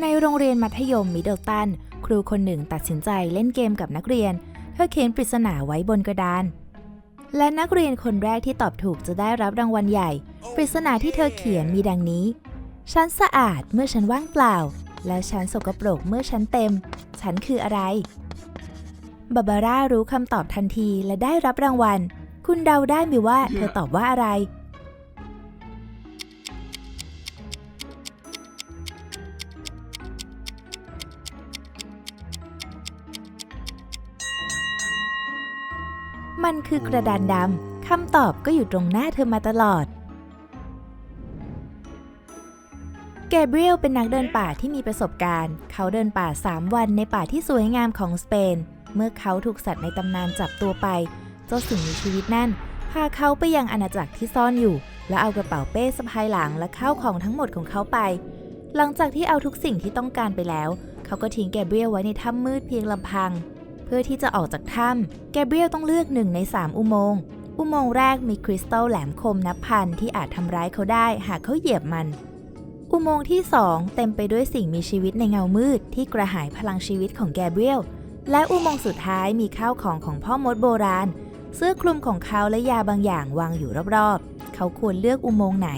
ในโรงเรียนมัธยมมิดเดิลตัน ครูคนหนึ่งตัดสินใจเล่นเกมกับนักเรียน เธอเขียนปริศนาไว้บนกระดาน และนักเรียนคนแรกที่ตอบถูกจะได้รับรางวัลใหญ่ ปริศนาที่เธอเขียนมีดังนี้ ฉันสะอาดเมื่อฉันว่างเปล่า แล้วฉันสกปรกเมื่อฉันเต็ม ฉันคืออะไรบาบาร่ารู้คำตอบทันทีและได้รับรางวัล คุณเดาได้ไหมว่าเธอตอบว่าอะไร คือกระดานดำคำตอบก็อยู่ตรงหน้าเธอมาตลอด แกเบรียลเป็นนักเดินป่าที่มีประสบการณ์ เขาเดินป่า 3 วันในป่าที่สวยงามของสเปน เมื่อเขาถูกสัตว์ในตำนานจับตัวไป เจ้าสิ่งมีชีวิตนั่น พาเขาไปยังอาณาจักรที่ซ่อนอยู่ แล้วเอากระเป๋าเป้สะพายหลังและข้าวของทั้งหมดของเขาไป หลังจากที่เอาทุกสิ่งที่ต้องการไปแล้ว เขาก็ทิ้งแกเบรียลไว้ในถ้ำมืดเพียงลำพัง พื่อที่จะออกจากถ้ำแกเบรียลต้องเลือกหนึ่งใน 3 อุโมงค์อุโมงค์แรกมีคริสตัลแหลมคมนับพันที่อาจทำร้ายเขาได้หากเขาเหยียบมัน อุโมงค์ที่ 2 เต็มไปด้วยสิ่งมีชีวิตในเงามืด ที่กระหายพลังชีวิตของแกเบรียลและอุโมงค์สุดท้ายมีข้าวของของพ่อมดโบราณ เสื้อคลุมของเขาและยาบางอย่างวางอยู่รอบๆ เขาควรเลือกอุโมงค์ไหน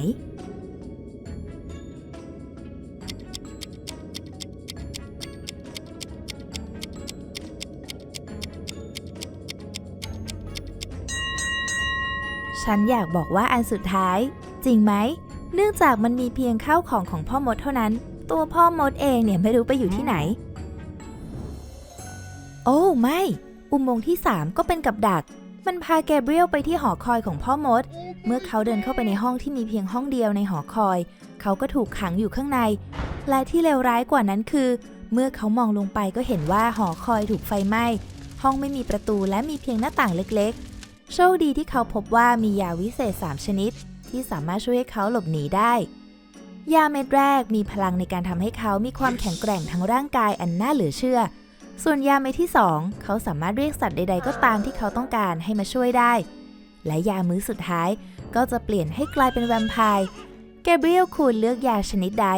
ฉันอยากบอกว่าอันสุดท้าย จริงไหม เนื่องจากมันมีเพียงข้าวของของพ่อมดเท่านั้น ตัวพ่อมดเองเนี่ยไม่รู้ไปอยู่ที่ไหน โอ้ไม่ อุโมงค์ที่ 3 ก็เป็นกับดัก มันพาแกเบรียลไปที่หอคอยของพ่อมด เมื่อเขาเดินเข้าไปในห้องที่มีเพียงห้องเดียวในหอคอย เขาก็ถูกขังอยู่ข้างใน และที่เลวร้ายกว่านั้นคือ เมื่อเขามองลงไปก็เห็นว่าหอคอยถูกไฟไหม้ ห้องไม่มีประตูและมีเพียงหน้าต่างเล็กๆ โชคดีที่เขาพบว่ามียาวิเศษ 3 ชนิด ที่สามารถช่วยให้เขาหลบหนีได้ ยาเม็ดแรกมีพลังในการทำให้เขามีความแข็งแกร่งทั้งร่างกายอันน่าเหลือเชื่อ ส่วนยาเม็ดที่ 2 เขาสามารถเรียกสัตว์ใด ๆ ก็ตามที่เขาต้องการให้มาช่วยได้ และยามื้อสุดท้ายก็จะเปลี่ยนให้กลายเป็นแวมไพร์ แกเบรียลควรเลือกยาชนิดใด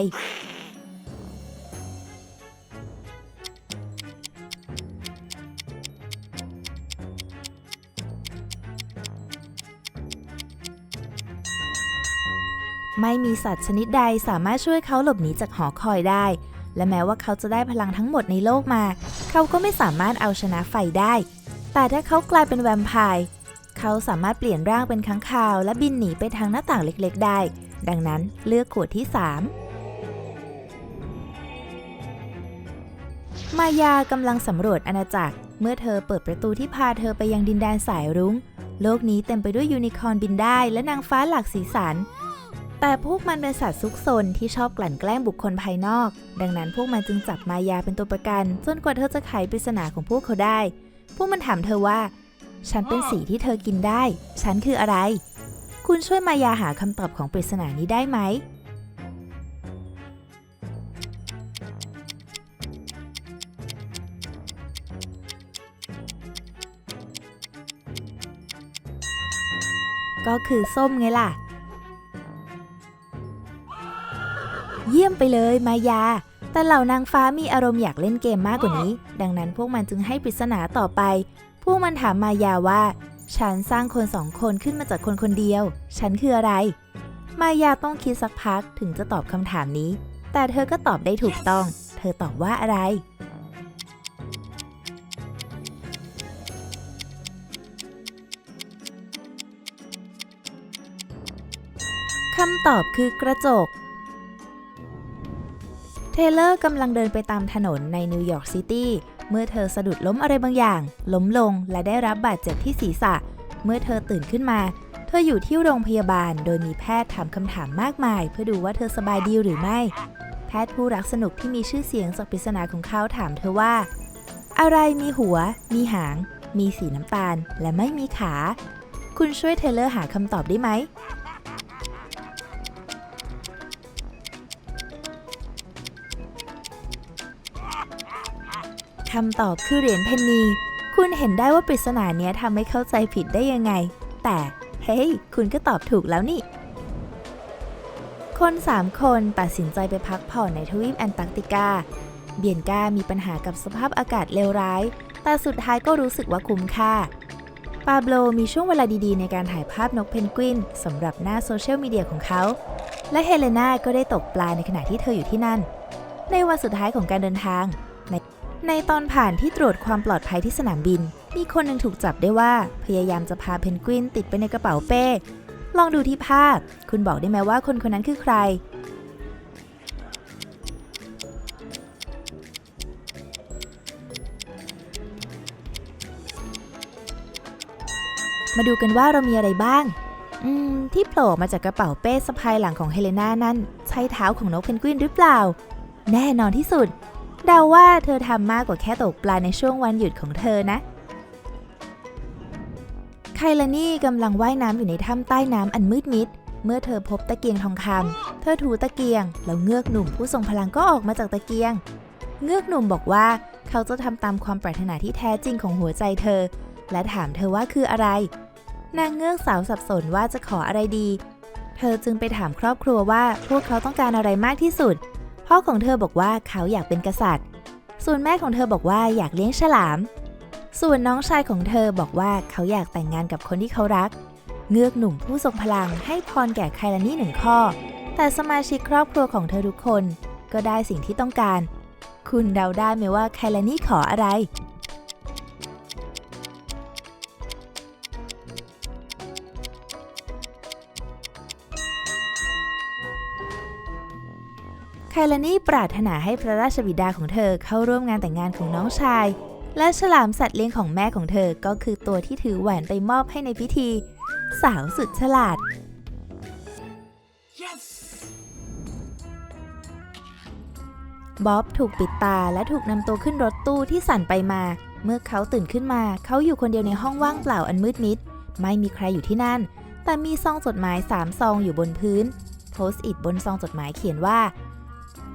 ไม่มีสัตว์ชนิดใดสามารถช่วยเขาหลบหนีจากหอคอยได้ และแม้ว่าเขาจะได้พลังทั้งหมดในโลกมา เขาก็ไม่สามารถเอาชนะไฟได้ แต่ถ้าเขากลายเป็นแวมไพร์เขาสามารถเปลี่ยนร่างเป็นค้างคาว และบินหนีไปทางหน้าต่างเล็ก ๆ ได้ ดังนั้นเลือกขวดที่ 3 มายากำลังสำรวจอาณาจักร เมื่อเธอเปิดประตูที่พาเธอไปยังดินแดนสายรุง้ง โลกนี้เต็มไปด้วยยูนิคอร์นบินได้และนางฟ้าหลากสีสัน แต่พวกมันเป็นสัตว์ซุกซนที่ชอบกลั่นแกล้งบุคคลภายนอก ดังนั้นพวกมันจึงจับมายาเป็นตัวประกัน จนกว่าเธอจะไขปริศนาของพวกเขาได้ พวกมันถามเธอว่า ฉันเป็นสีที่เธอกินได้ ฉันคืออะไร คุณช่วยมายาหาคำตอบของปริศนานี้ได้ไหมก็คือส้มไงล่ะ เยี่ยมไปเลยมายา แต่เหล่านางฟ้ามีอารมณ์อยากเล่นเกมมากกว่านี้ ดังนั้นพวกมันจึงให้ปริศนาต่อไป พวกมันถามมายาว่า ฉันสร้างคนสองคนขึ้นมาจากคนคนเดียว ฉันคืออะไร มายาต้องคิดสักพักถึงจะตอบคำถามนี้ แต่เธอก็ตอบได้ถูกต้อง เธอตอบว่าอะไรคำตอบคือกระจก เทเลอร์กำลังเดินไปตามถนนในนิวยอร์กซิตี้ เมื่อเธอสะดุดล้มอะไรบางอย่าง ล้มลงและได้รับบาดเจ็บที่ศีรษะ เมื่อเธอตื่นขึ้นมา เธออยู่ที่โรงพยาบาล โดยมีแพทย์ถามคำถามมากมาย เพื่อดูว่าเธอสบายดีหรือไม่ แพทย์ผู้รักสนุกที่มีชื่อเสียงจากปริศนาของเขาถามเธอว่า อะไรมีหัว มีหาง มีสีน้ำตาล และไม่มีขา คุณช่วยเทเลอร์หาคำตอบได้ไหม คำตอบคือเหรียญเพนนี คุณเห็นได้ว่าปริศนาเนี้ยทำให้เข้าใจผิดได้ยังไง แต่เฮ้ย คุณก็ตอบถูกแล้วนี่ คน 3 คนตัดสินใจไปพักผ่อนในทวีปแอนตาร์กติกา เบียนก้ามีปัญหากับสภาพอากาศเลวร้าย แต่สุดท้ายก็รู้สึกว่าคุ้มค่า ปาโบลมีช่วงเวลาดีๆ ในการถ่ายภาพนกเพนกวินสำหรับหน้าโซเชียลมีเดียของเขา และเฮเลนาก็ได้ตกปลาในขณะที่เธออยู่ที่นั่น ในวันสุดท้ายของการเดินทาง ในตอนผ่านที่ตรวจความปลอดภัยที่สนามบิน มีคนหนึ่งถูกจับได้ว่าพยายามจะพาเพนกวินติดไปในกระเป๋าเป้ ลองดูที่ภาพ คุณบอกได้ไหมว่าคนคนนั้นคือใคร มาดูกันว่าเรามีอะไรบ้าง อืม ที่โผล่มาจากกระเป๋าเป้สะพายหลังของเฮเลนานั่น ใช่เท้าของนกเพนกวินหรือเปล่า แน่นอนที่สุด เดาว่าเธอทำมากกว่าแค่ตกปลาในช่วงวันหยุดของเธอนะ ไคลานี่กำลังว่ายน้ำอยู่ในถ้ำใต้น้ำอันมืดมิด เมื่อเธอพบตะเกียงทองคำ เธอถูตะเกียง แล้วเงือกหนุ่มผู้ทรงพลังก็ออกมาจากตะเกียง เงือกหนุ่มบอกว่าเขาจะทำตามความปรารถนาที่แท้จริงของหัวใจเธอ และถามเธอว่าคืออะไร นางเงือกสาวสับสนว่าจะขออะไรดี เธอจึงไปถามครอบครัวว่าพวกเขาต้องการอะไรมากที่สุด พ่อของเธอบอกว่าเขาอยากเป็นกษัตริย์ ส่วนแม่ของเธอบอกว่าอยากเลี้ยงฉลาม ส่วนน้องชายของเธอบอกว่าเขาอยากแต่งงานกับคนที่เขารัก เงือกหนุ่มผู้ทรงพลังให้พรแก่ไคลานี่หนึ่งข้อ แต่สมาชิกครอบครัวของเธอทุกคน ก็ได้สิ่งที่ต้องการ คุณเดาได้ไหมว่าไคลานี่ขออะไร ไคลานี่ปรารถนาให้พระราชบิดาของเธอเข้าร่วมงานแต่งงานของน้องชาย และฉลามสัตว์เลี้ยงของแม่ของเธอก็คือตัวที่ถือแหวนไปมอบให้ในพิธี สาวสุดฉลาดบ๊อบถูกปิดตาและถูกนำตัวขึ้นรถตู้ที่สั่นไปมา เมื่อเขาตื่นขึ้นมา เขาอยู่คนเดียวในห้องว่างเปล่าอันมืดมิด ไม่มีใครอยู่ที่นั่น แต่มีซองจดหมายสามซองอยู่บนพื้น โพสต์อิทบนซองจดหมายเขียนว่า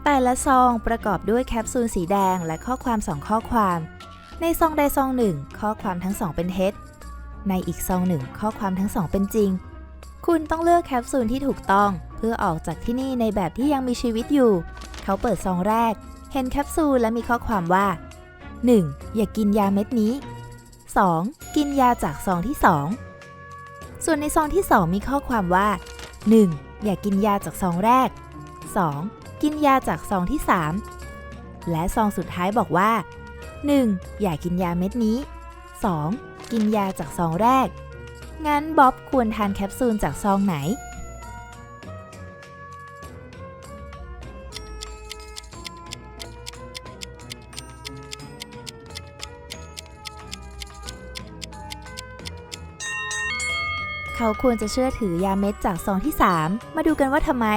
แต่ละซองประกอบด้วยแคปซูลสีแดงและข้อความสองข้อความ ในซองใดซองหนึ่งข้อความทั้งสองเป็นเท็จ ในอีกซองหนึ่งข้อความทั้งสองเป็นจริง คุณต้องเลือกแคปซูลที่ถูกต้อง เพื่อออกจากที่นี่ในแบบที่ยังมีชีวิตอยู่ เขาเปิดซองแรก เห็นแคปซูลและมีข้อความว่า 1. อย่ากินยาเม็ดนี้ 2. กินยาจากซองที่ 2 ส่วนในซองที่ 2 มีข้อความว่า 1. อย่ากินยาจากซองแรก 2. กินยาจากซองที่ 3 และซองสุดท้ายบอกว่า 1. อย่ากินยาเม็ดนี้ 2. กินยาจากซองแรก งั้นบ๊อบควรทานแคปซูลจากซองไหน เขาควรจะเชื่อถือยาเม็ดจากซองที่ 3 มาดูกันว่าทำไม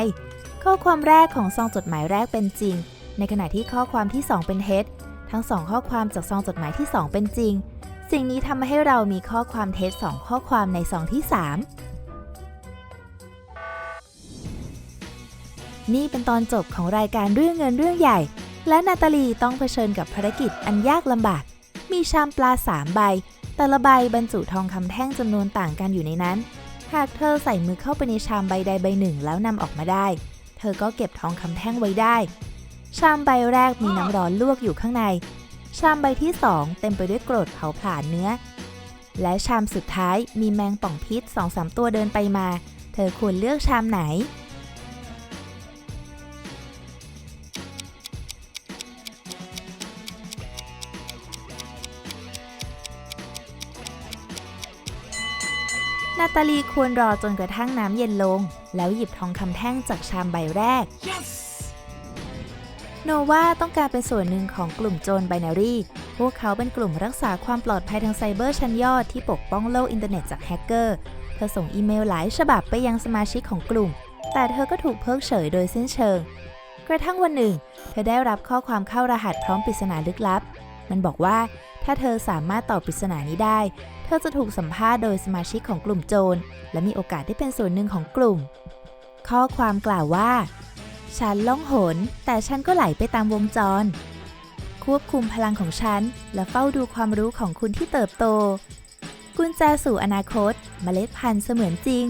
ข้อความแรกของซองจดหมายแรกเป็นจริง ในขณะที่ข้อความที่ 2 เป็นเท็จ ทั้งสองข้อความจากซองจดหมายที่ 2 เป็นจริง สิ่งนี้ทำให้เรามีข้อความเท็จ 2 ข้อความในซองที่ 3 นี่เป็นตอนจบของรายการเรื่องเงินเรื่องใหญ่ และนาตาลีต้องเผชิญกับภารกิจอันยากลำบาก มีชามปลาสามใบ แต่ละใบบรรจุทองคำแท่งจำนวนต่างกันอยู่ในนั้น หากเธอใส่มือเข้าไปในชามใบใดใบหนึ่งแล้วนำออกมาได้ เธอก็เก็บทองคำแท่งไว้ได้ ชามใบแรกมีน้ำร้อนลวกอยู่ข้างใน ชามใบที่สองเต็มไปด้วยกรดเผาผลาญเนื้อ และชามสุดท้ายมีแมงป่องพิษสองสามตัวเดินไปมา เธอควรเลือกชามไหน นาตาลีควรรอจนกระทั่งน้ำเย็นลง แล้วหยิบทองคำแท่งจากชามใบแรกโนวาต้องการเป็นส่วนหนึ่งของกลุ่มโจรไบนารีพวกเขาเป็นกลุ่มรักษาความปลอดภัยทางไซเบอร์ชั้นยอดที่ปกป้องโลกอินเทอร์เน็ตจากแฮกเกอร์ เธอส่งอีเมลหลายฉบับไปยังสมาชิกของกลุ่ม แต่เธอก็ถูกเพิกเฉยโดยสิ้นเชิง กระทั่งวันหนึ่ง เธอได้รับข้อความเข้ารหัสพร้อมปริศนาลึกลับ มันบอกว่า ถ้าเธอสามารถตอบปริศนานี้ได้ เธอจะถูกสัมภาษณ์โดยสมาชิกของกลุ่มโจร และมีโอกาสได้เป็นส่วนหนึ่งของกลุ่ม ข้อความกล่าวว่า ฉันล่องหน แต่ฉันก็ไหลไปตามวงจร ควบคุมพลังของฉัน และเฝ้าดูความรู้ของคุณที่เติบโต กุญแจสู่อนาคตเมล็ดพันธุ์เสมือนจริง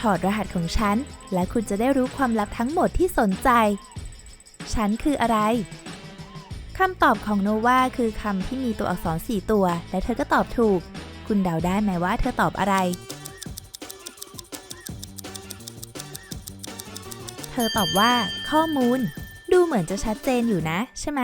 ถอดรหัสของฉัน และคุณจะได้รู้ความลับทั้งหมดที่สนใจ ฉันคืออะไร คำตอบของโนวาคือคำที่มีตัวอักษร 4 ตัว และเธอก็ตอบถูก คุณเดาได้ไหมว่าเธอตอบอะไร เธอตอบว่าข้อมูล ดูเหมือนจะชัดเจนอยู่นะ ใช่ไหม